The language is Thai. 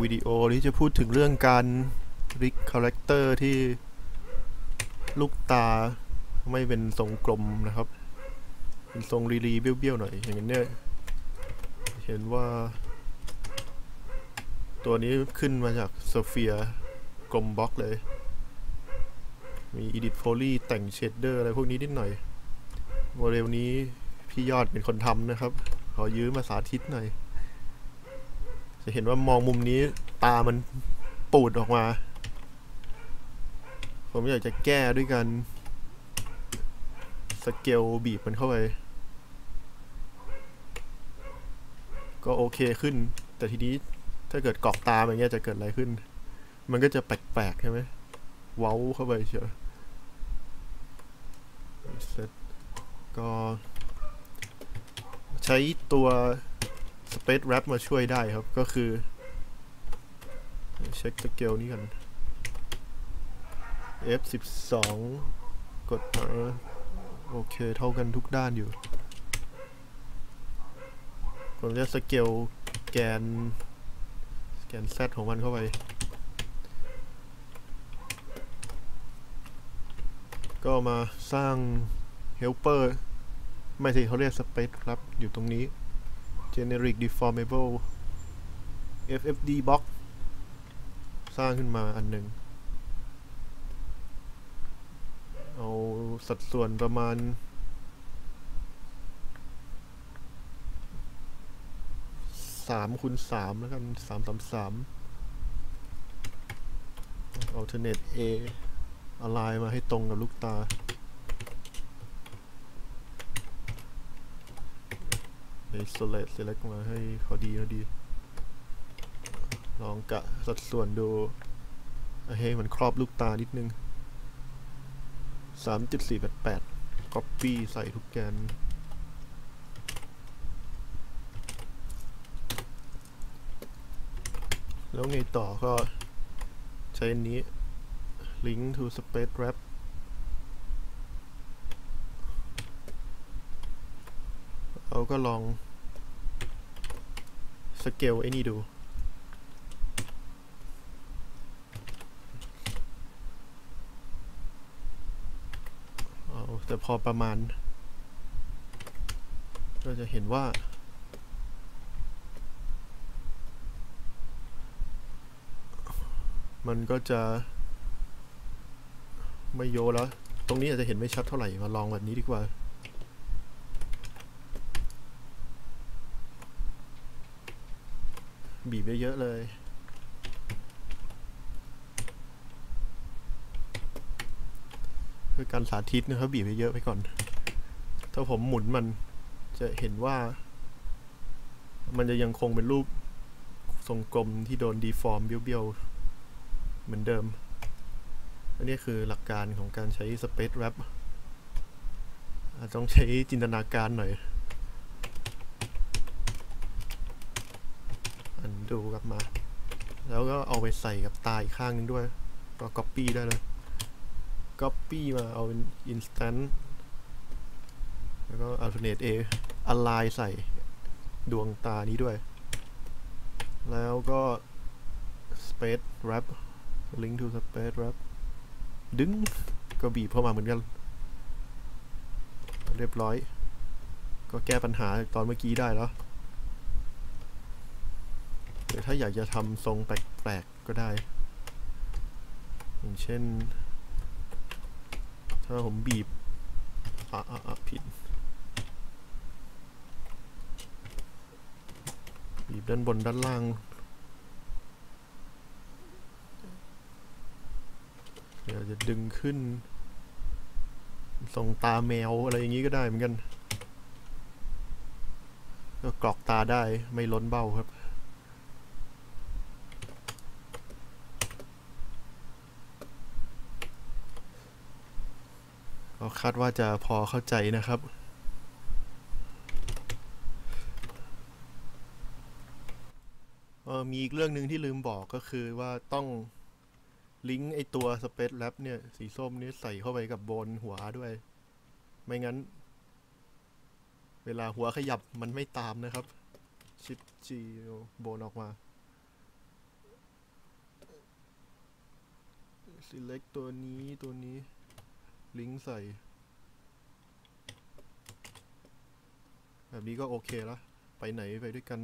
วิดีโอที่จะพูดถึงเรื่องการริกคาแรคเตอร์ที่ลูกตาไม่เป็นทรงกลมนะครับ เป็นทรงรีรีเบี้ยวๆหน่อยอย่างนี้เนี่ยเห็นว่า ตัวนี้ขึ้นมาจากโซเฟียกลมบล็อกเลย มี Edit Foley แต่งเชดเดอร์อะไรพวกนี้นิดหน่อยโมเดลนี้พี่ยอดเป็นคนทำนะครับ ขอยื้อมาสาธิตหน่อย จะเห็นว่ามองมุมนี้ตามันปูดออกมา ผมอยากจะแก้ด้วยกันสเกลบีบมันเข้าไป ก็โอเคขึ้น แต่ทีนี้ถ้าเกิดกรอกตาอย่างเงี้ยจะเกิดอะไรขึ้น มันก็จะแปลกๆใช่ไหมเว้าเข้าไปเชียวเสร็จก็ใช้ตัว Space Wrap มาช่วยได้ครับ ก็คือ เช็คสเกลนี้กัน F12 กดมาโอเค เท่ากันทุกด้านอยู่ ผมจะสเกลแกนสแกน Z ของมันเข้าไป ก็มาสร้าง helper ไม่ใช่เขาเรียก space ครับอยู่ตรงนี้ generic deformable ffd box สร้างขึ้นมาอันหนึ่ง เอาสัดส่วนประมาณ สามคูณสามแล้วกันสามสามสาม alternate a align มาให้ตรงกับลูกตา isolate select มาให้พอดีพอดี ลองกะสัดส่วนดูให้มันครอบลูกตานิดนึง 3.488 copy ใส่ทุกแกนแล้วไงต่อก็ใช้อันนี้ link to space wrap เราก็ลองสเกลไอ้นี่ดู เอาแต่พอประมาณ ก็จะเห็นว่า มันก็จะไม่โยแล้ว ตรงนี้อาจจะเห็นไม่ชัดเท่าไหร่ มาลองแบบนี้ดีกว่า บีบเยอะๆเลยเพื่อการสาธิตนะครับบีบเยอะๆไปก่อน ถ้าผมหมุนมันจะเห็นว่า มันจะยังคงเป็นรูปทรงกลมที่โดนดีฟอร์มเบี้ยวๆ เหมือนเดิม อันนี้คือหลักการของการใช้ Space Wrap อาจต้องใช้จินตนาการหน่อย อัน ดูกลับมา แล้วก็เอาไปใส่กับตาอีกข้างนึงด้วย ก็ Copy ได้เลย Copy มาเอาเป็น Instant แล้วก็ Alternate A Align ใส่ดวงตานี้ด้วย แล้วก็ Space Wrap Link to Space Wrap ดึงก็บีบเข้ามาเหมือนกัน เรียบร้อย ก็แก้ปัญหาตอนเมื่อกี้ได้แล้ว ถ้าอยากจะทำทรงแปลกๆก็ได้ อย่างเช่น ถ้าผมบีบอะอะอะผิด บีบด้านบนด้านล่างเดี๋ยวจะดึงขึ้น ทรงตาแมวอะไรอย่างนี้ก็ได้เหมือนกัน ก็กรอกตาได้ไม่ล้นเบ้าครับ คาดว่าจะพอเข้าใจนะครับ มีอีกเรื่องหนึ่งที่ลืมบอกก็คือว่าต้องลิงก์ไอตัว Space Lab เนี่ย สีส้มนี้ใส่เข้าไปกับบนหัวด้วย ไม่งั้น เวลาหัวขยับมันไม่ตามนะครับ ชิปจีโบนออกมา select ตัวนี้ตัวนี้ ลิงก์ใส่ แบบนี้ก็โอเคละ ไปไหนไปด้วยกัน